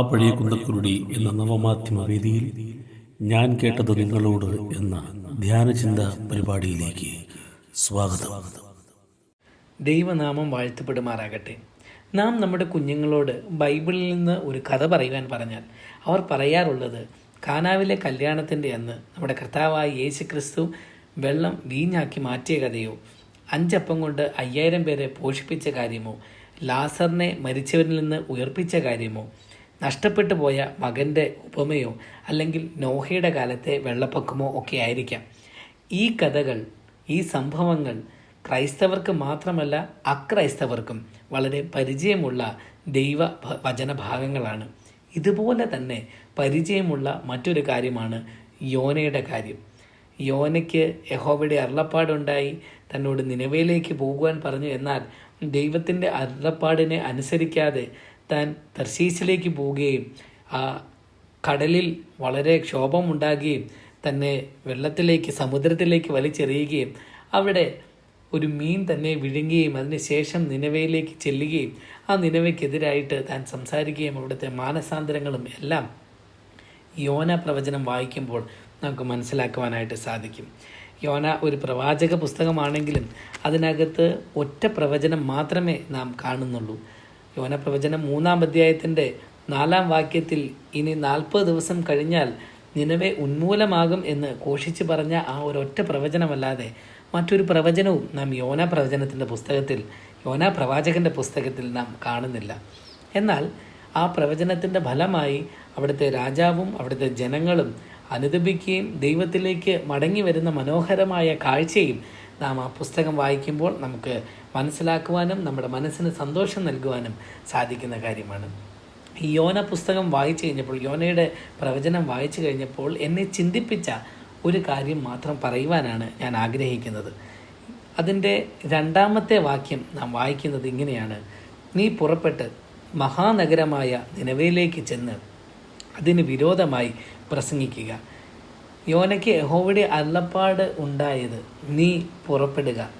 പഴയ കുന്തക്കുരുടി എന്ന നവമാധ്യമ വേദിയിൽ ഞാൻ കേട്ടത് നിങ്ങളോട് എന്ന ധ്യാനചിന്ത പരിപാടിയിലേക്ക് സ്വാഗതം. ദൈവനാമം വാഴ്ത്തപ്പെടുമാറാകട്ടെ. നാം നമ്മുടെ കുഞ്ഞുങ്ങളോട് ബൈബിളിൽ നിന്ന് ഒരു കഥ പറയുവാൻ പറഞ്ഞാൽ അവർ പറയാറുള്ളത് കാനാവിലെ കല്യാണത്തിന്റെ അന്ന് നമ്മുടെ കർത്താവായ യേശു ക്രിസ്തു വെള്ളം വീഞ്ഞാക്കി മാറ്റിയ കഥയോ അഞ്ചപ്പം കൊണ്ട് അയ്യായിരം പേരെ പോഷിപ്പിച്ച കാര്യമോ ലാസറിനെ മരിച്ചവരിൽ നിന്ന് ഉയർപ്പിച്ച കാര്യമോ നഷ്ടപ്പെട്ടു പോയ മകന്റെ ഉപമയോ അല്ലെങ്കിൽ നോഹയുടെ കാലത്തെ വെള്ളപ്പൊക്കമോ ഒക്കെ ആയിരിക്കാം. ഈ കഥകൾ ഈ സംഭവങ്ങൾ ക്രൈസ്തവർക്ക് മാത്രമല്ല അക്രൈസ്തവർക്കും വളരെ പരിചയമുള്ള ദൈവ വചനഭാഗങ്ങളാണ്. ഇതുപോലെ തന്നെ പരിചയമുള്ള മറ്റൊരു കാര്യമാണ് യോനയുടെ കാര്യം. യോനയ്ക്ക് യഹോവയുടെ അരുളപ്പാടുണ്ടായി. തന്നോട് നിലവയിലേക്ക് പോകുവാൻ പറഞ്ഞു എന്നാൽ ദൈവത്തിന്റെ അരുളപ്പാടിനെ അനുസരിക്കാതെ താൻ തർശീസിലേക്ക് പോവുകയും ആ കടലിൽ വളരെ ക്ഷോഭമുണ്ടാകുകയും തന്നെ വെള്ളത്തിലേക്ക് സമുദ്രത്തിലേക്ക് വലിച്ചെറിയുകയും അവിടെ ഒരു മീൻ തന്നെ വിഴുങ്ങുകയും അതിനുശേഷം നിലവയിലേക്ക് ചെല്ലുകയും ആ നിലവയ്ക്കെതിരായിട്ട് താൻ സംസാരിക്കുകയും അവിടുത്തെ മാനസാന്തരങ്ങളും എല്ലാം യോന പ്രവചനം വായിക്കുമ്പോൾ നമുക്ക് മനസ്സിലാക്കുവാനായിട്ട് സാധിക്കും. യോന ഒരു പ്രവാചക പുസ്തകമാണെങ്കിലും അതിനകത്ത് ഒറ്റ പ്രവചനം മാത്രമേ നാം കാണുന്നുള്ളൂ. യോന പ്രവചനം മൂന്നാം അധ്യായത്തിന്റെ നാലാം വാക്യത്തിൽ ഇനി നാൽപ്പത് ദിവസം കഴിഞ്ഞാൽ നിലവെ ഉന്മൂലമാകും എന്ന് ഘോഷിച്ചു പറഞ്ഞ ആ ഒരൊറ്റ പ്രവചനമല്ലാതെ മറ്റൊരു പ്രവചനവും നാം യോന പ്രവചനത്തിന്റെ പുസ്തകത്തിൽ യോന പ്രവാചകന്റെ പുസ്തകത്തിൽ നാം കാണുന്നില്ല. എന്നാൽ ആ പ്രവചനത്തിന്റെ ഫലമായി അവിടുത്തെ രാജാവും അവിടുത്തെ ജനങ്ങളും അനുദപിക്കുകയും ദൈവത്തിലേക്ക് മടങ്ങി വരുന്ന മനോഹരമായ കാഴ്ചയും നാം ആ പുസ്തകം വായിക്കുമ്പോൾ നമുക്ക് മനസ്സിലാക്കുവാനും നമ്മുടെ മനസ്സിന് സന്തോഷം നൽകുവാനും സാധിക്കുന്ന കാര്യമാണ്. ഈ യോന പുസ്തകം വായിച്ചു കഴിഞ്ഞപ്പോൾ യോനയുടെ പ്രവചനം വായിച്ചു കഴിഞ്ഞപ്പോൾ എന്നെ ചിന്തിപ്പിച്ച ഒരു കാര്യം മാത്രം പറയുവാനാണ് ഞാൻ ആഗ്രഹിക്കുന്നത്. അതിന്റെ രണ്ടാമത്തെ വാക്യം നാം വായിക്കുന്നത് ഇങ്ങനെയാണ്. നീ പുറപ്പെട്ട് മഹാനഗരമായ നിലവയിലേക്ക് ചെന്ന് അതിന് വിരോധമായി പ്രസംഗിക്കുക. യോനയ്ക്ക് യഹോവയുടെ അല്ലപ്പാട് ഉണ്ടായത് നീ പുറപ്പെടുക.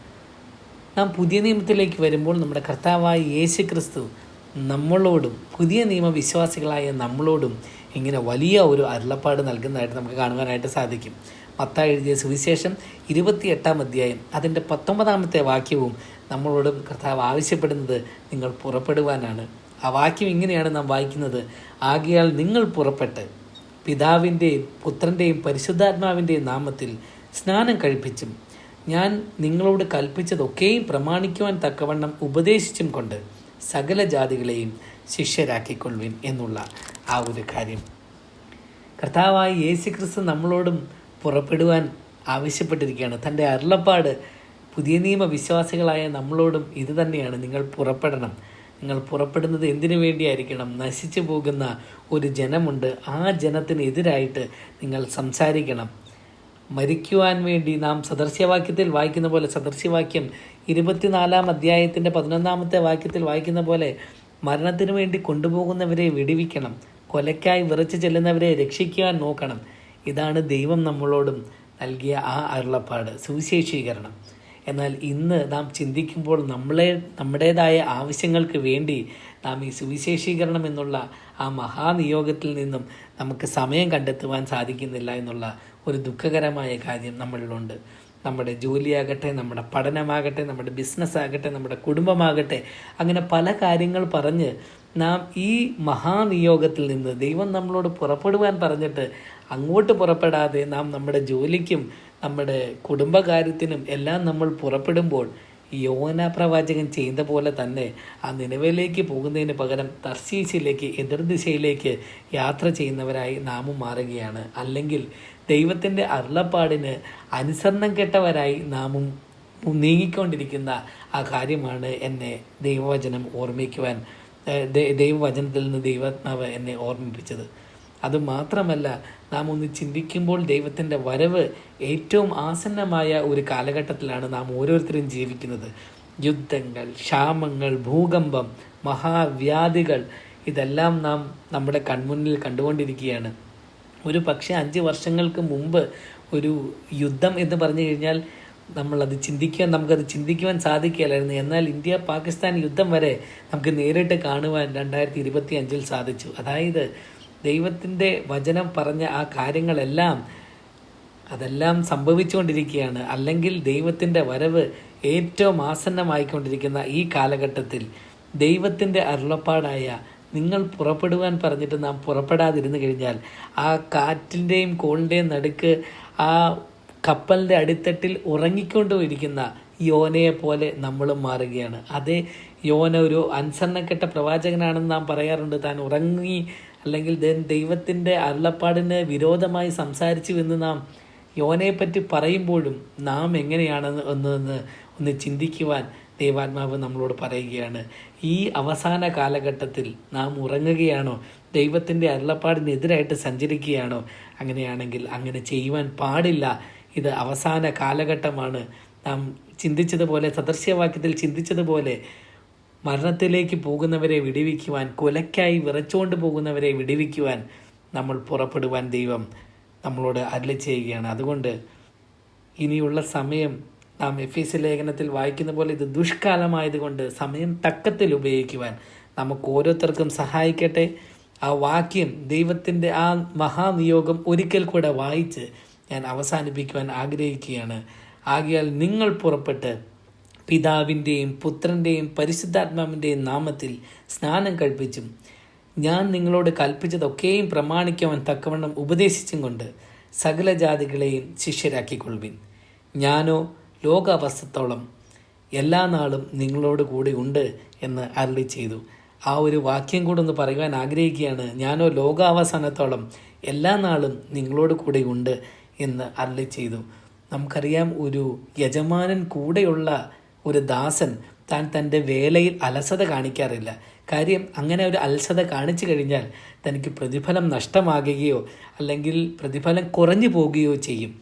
നാം പുതിയ നിയമത്തിലേക്ക് വരുമ്പോൾ നമ്മുടെ കർത്താവായ യേശു ക്രിസ്തു നമ്മളോടും പുതിയ നിയമവിശ്വാസികളായ നമ്മളോടും ഇങ്ങനെ വലിയ ഒരു അരുളപ്പാട് നൽകുന്നതായിട്ട് നമുക്ക് കാണുവാനായിട്ട് സാധിക്കും. മത്തായി എഴുതിയ സുവിശേഷം ഇരുപത്തിയെട്ടാം അധ്യായം അതിന്റെ പത്തൊമ്പതാമത്തെ വാക്യവും നമ്മളോട് കർത്താവ് ആവശ്യപ്പെടുന്നത് നിങ്ങൾ പുറപ്പെടുവാനാണ്. ആ വാക്യം ഇങ്ങനെയാണ് നാം വായിക്കുന്നത്. ആകയാൽ നിങ്ങൾ പുറപ്പെട്ട് പിതാവിന്റെയും പുത്രന്റെയും പരിശുദ്ധാത്മാവിന്റെയും നാമത്തിൽ സ്നാനം കഴിപ്പിച്ചും ഞാൻ നിങ്ങളോട് കൽപ്പിച്ചതൊക്കെയും പ്രമാണിക്കുവാൻ തക്കവണ്ണം ഉപദേശിച്ചും കൊണ്ട് സകല ജാതികളെയും ശിഷ്യരാക്കിക്കൊള്ളുവിൻ എന്നുള്ള ആ ഒരു കാര്യം. കർത്താവായ യേശു ക്രിസ്തു നമ്മളോടും പുറപ്പെടുവാൻ ആവശ്യപ്പെട്ടിരിക്കുകയാണ്. തന്റെ അരുളപ്പാട് പുതിയ നിയമ വിശ്വാസികളായ നമ്മളോടും ഇത് തന്നെയാണ്. നിങ്ങൾ പുറപ്പെടണം. നിങ്ങൾ പുറപ്പെടുന്നത് എന്തിനു വേണ്ടിയായിരിക്കണം? നശിച്ചു പോകുന്ന ഒരു ജനമുണ്ട്. ആ ജനത്തിനെതിരായിട്ട് നിങ്ങൾ സംസാരിക്കണം. മരിക്കുവാൻ വേണ്ടി നാം സദൃശ്യവാക്യത്തിൽ വായിക്കുന്ന പോലെ സദൃശ്യവാക്യം ഇരുപത്തിനാലാം അധ്യായത്തിന്റെ പതിനൊന്നാമത്തെ വാക്യത്തിൽ വായിക്കുന്ന പോലെ മരണത്തിനു വേണ്ടി കൊണ്ടുപോകുന്നവരെ വിടിവിക്കണം. കൊലയ്ക്കായി വിറച്ചു ചെല്ലുന്നവരെ രക്ഷിക്കുവാൻ നോക്കണം. ഇതാണ് ദൈവം നമ്മളോടും നൽകിയ ആ അരുളപ്പാട്. സുവിശേഷീകരണം. എന്നാൽ ഇന്ന് നാം ചിന്തിക്കുമ്പോൾ നമ്മളെ നമ്മുടേതായ ആവശ്യങ്ങൾക്ക് വേണ്ടി നാം ഈ സുവിശേഷീകരണം എന്നുള്ള ആ മഹാനിയോഗത്തിൽ നിന്നും നമുക്ക് സമയം കണ്ടെത്തുവാൻ സാധിക്കുന്നില്ല എന്നുള്ള ഒരു ദുഃഖകരമായ കാര്യം നമ്മളിലുണ്ട്. നമ്മുടെ ജോലിയാകട്ടെ നമ്മുടെ പഠനമാകട്ടെ നമ്മുടെ ബിസിനസ് ആകട്ടെ നമ്മുടെ കുടുംബമാകട്ടെ അങ്ങനെ പല കാര്യങ്ങൾ പറഞ്ഞ് നാം ഈ മഹാനിയോഗത്തിൽ നിന്ന് ദൈവം നമ്മളോട് പുറപ്പെടുവാൻ പറഞ്ഞിട്ട് അങ്ങോട്ട് പുറപ്പെടാതെ നാം നമ്മുടെ ജോലിക്കും നമ്മുടെ കുടുംബകാര്യത്തിനും എല്ലാം നമ്മൾ പുറപ്പെടുമ്പോൾ യോന പ്രവാചകൻ ചെയ്യുന്ന പോലെ തന്നെ ആ നിലവിലേക്ക് പോകുന്നതിന് പകരം തർശീശിലേക്ക് എതിർദിശയിലേക്ക് യാത്ര ചെയ്യുന്നവരായി നാമും മാറുകയാണ്. അല്ലെങ്കിൽ ദൈവത്തിന്റെ അരുളപ്പാടിന് അനുസരണം കെട്ടവരായി നാമും നീങ്ങിക്കൊണ്ടിരിക്കുന്ന ആ കാര്യമാണ് എന്നെ ദൈവവചനം ഓർമ്മിക്കുവാൻ ദൈവവചനത്തിൽ നിന്ന് ദൈവാത്മാവ് എന്നെ ഓർമ്മിപ്പിച്ചത്. അതുമാത്രമല്ല നാം ഒന്ന് ചിന്തിക്കുമ്പോൾ ദൈവത്തിന്റെ വരവ് ഏറ്റവും ആസന്നമായ ഒരു കാലഘട്ടത്തിലാണ് നാം ഓരോരുത്തരും ജീവിക്കുന്നത്. യുദ്ധങ്ങൾ ക്ഷാമങ്ങൾ ഭൂകമ്പം മഹാവ്യാധികൾ ഇതെല്ലാം നാം നമ്മുടെ കൺമുന്നിൽ കണ്ടുകൊണ്ടിരിക്കുകയാണ്. ഒരു പക്ഷേ അഞ്ച് വർഷങ്ങൾക്ക് മുമ്പ് ഒരു യുദ്ധം എന്ന് പറഞ്ഞു കഴിഞ്ഞാൽ നമ്മളത് ചിന്തിക്കാൻ നമുക്കത് ചിന്തിക്കുവാൻ സാധിക്കുകയല്ലായിരുന്നു. എന്നാൽ ഇന്ത്യ പാകിസ്ഥാൻ യുദ്ധം വരെ നമുക്ക് നേരിട്ട് കാണുവാൻ രണ്ടായിരത്തി ഇരുപത്തി അഞ്ചിൽ സാധിച്ചു. അതായത് ദൈവത്തിന്റെ വചനം പറഞ്ഞ ആ കാര്യങ്ങളെല്ലാം അതെല്ലാം സംഭവിച്ചുകൊണ്ടിരിക്കുകയാണ്. അല്ലെങ്കിൽ ദൈവത്തിന്റെ വരവ് ഏറ്റവും ആസന്നമായിക്കൊണ്ടിരിക്കുന്ന ഈ കാലഘട്ടത്തിൽ ദൈവത്തിന്റെ അരുളപ്പാടായ നിങ്ങൾ പുറപ്പെടുവാൻ പറഞ്ഞിട്ട് നാം പുറപ്പെടാതിരുന്നു കഴിഞ്ഞാൽ ആ കാറ്റിന്റെയും കോളിന്റെയും നടുക്ക് ആ കപ്പലിന്റെ അടിത്തട്ടിൽ ഉറങ്ങിക്കൊണ്ടുമിരിക്കുന്ന യോനയെ പോലെ നമ്മളും മാറുകയാണ്. അതേ യോന ഒരു അൻസന്നക്കെട്ട പ്രവാചകനാണെന്ന് നാം പറയാറുണ്ട്. താൻ ഉറങ്ങി അല്ലെങ്കിൽ ദൈവത്തിന്റെ അരുളപ്പാടിന് വിരോധമായി സംസാരിച്ചു എന്ന് നാം യോനയെപ്പറ്റി പറയുമ്പോഴും നാം എങ്ങനെയാണെന്ന് ഒന്ന് ഒന്ന് ചിന്തിക്കുവാൻ ദൈവാത്മാവ് നമ്മളോട് പറയുകയാണ്. ഈ അവസാന കാലഘട്ടത്തിൽ നാം ഉറങ്ങുകയാണോ? ദൈവത്തിന്റെ അരുളപ്പാടിനെതിരായിട്ട് സഞ്ചരിക്കുകയാണോ? അങ്ങനെയാണെങ്കിൽ അങ്ങനെ ചെയ്യുവാൻ പാടില്ല. ഇത് അവസാന കാലഘട്ടമാണ്. നാം ചിന്തിച്ചതുപോലെ സദൃശ്യവാക്യത്തിൽ ചിന്തിച്ചതുപോലെ മരണത്തിലേക്ക് പോകുന്നവരെ വിടിവിക്കുവാൻ കൊലയ്ക്കായി വിറച്ചുകൊണ്ട് പോകുന്നവരെ വിടിവിക്കുവാൻ നമ്മൾ പുറപ്പെടുവാൻ ദൈവം നമ്മളോട് അരളി ചെയ്യുകയാണ്. അതുകൊണ്ട് ഇനിയുള്ള സമയം നാം എഫ് എസ് ലേഖനത്തിൽ വായിക്കുന്ന പോലെ ഇത് ദുഷ്കാലമായതുകൊണ്ട് സമയം തക്കത്തിൽ ഉപയോഗിക്കുവാൻ നമുക്ക് ഓരോരുത്തർക്കും സഹായിക്കട്ടെ. ആ വാക്യം ദൈവത്തിന്റെ ആ മഹാനിയോഗം ഒരിക്കൽ കൂടെ വായിച്ച് ഞാൻ അവസാനിപ്പിക്കുവാൻ ആഗ്രഹിക്കുകയാണ്. ആകിയാൽ നിങ്ങൾ പുറപ്പെട്ട് പിതാവിന്റെയും പുത്രന്റെയും പരിശുദ്ധാത്മാവിന്റെയും നാമത്തിൽ സ്നാനം കഴിപ്പിച്ചും ഞാൻ നിങ്ങളോട് കൽപ്പിച്ചതൊക്കെയും പ്രമാണിക്കുവാൻ തക്കവണ്ണം ഉപദേശിച്ചും കൊണ്ട് സകല ജാതികളെയും ശിഷ്യരാക്കിക്കൊള്ളുവിൻ. ഞാനോ ലോകാവസ്ഥത്തോളം എല്ലാ നാളും നിങ്ങളോട് കൂടെ ഉണ്ട് എന്ന് അരളി ചെയ്തു. ആ ഒരു വാക്യം കൂടെ ഒന്ന് പറയുവാൻ ആഗ്രഹിക്കുകയാണ്. ഞാനോ ലോകാവസാനത്തോളം എല്ലാ നാളും നിങ്ങളോട് കൂടെ ഉണ്ട് എന്ന് അരളി ചെയ്തു. നമുക്കറിയാം ഒരു യജമാനൻ കൂടെയുള്ള ഒരു ദാസൻ താൻ തന്റെ വേലയിൽ അലസത കാണിക്കാറില്ല. കാര്യം അങ്ങനെ ഒരു അലസത കാണിച്ചു കഴിഞ്ഞാൽ തനിക്ക് പ്രതിഫലം നഷ്ടമാകുകയോ അല്ലെങ്കിൽ പ്രതിഫലം കുറഞ്ഞു പോകുകയോ ചെയ്യും.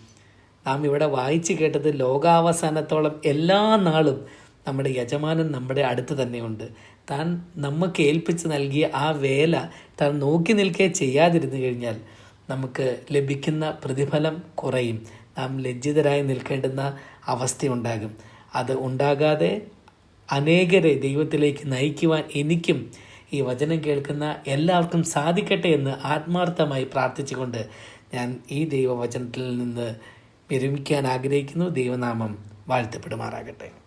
നാം ഇവിടെ വായിച്ചു കേട്ടത് ലോകാവസാനത്തോളം എല്ലാ നാളും നമ്മുടെ യജമാനൻ നമ്മുടെ അടുത്ത് തന്നെയുണ്ട്. താൻ നമുക്ക് ഏൽപ്പിച്ച് നൽകിയ ആ വേല താൻ നോക്കി നിൽക്കേ ചെയ്യാതിരുന്നു കഴിഞ്ഞാൽ നമുക്ക് ലഭിക്കുന്ന പ്രതിഫലം കുറയും. നാം ലജ്ജിതരായി നിൽക്കേണ്ടുന്ന അവസ്ഥയുണ്ടാകും. അത് ഉണ്ടാകാതെ അനേകരെ ദൈവത്തിലേക്ക് നയിക്കുവാൻ എനിക്കും ഈ വചനം കേൾക്കുന്ന എല്ലാവർക്കും സാധിക്കട്ടെ എന്ന് ആത്മാർത്ഥമായി പ്രാർത്ഥിച്ചുകൊണ്ട് ഞാൻ ഈ ദൈവവചനത്തിൽ നിന്ന് വിരമിക്കാൻ ആഗ്രഹിക്കുന്നു. ദൈവനാമം വാഴ്ത്തപ്പെടുമാറാകട്ടെ.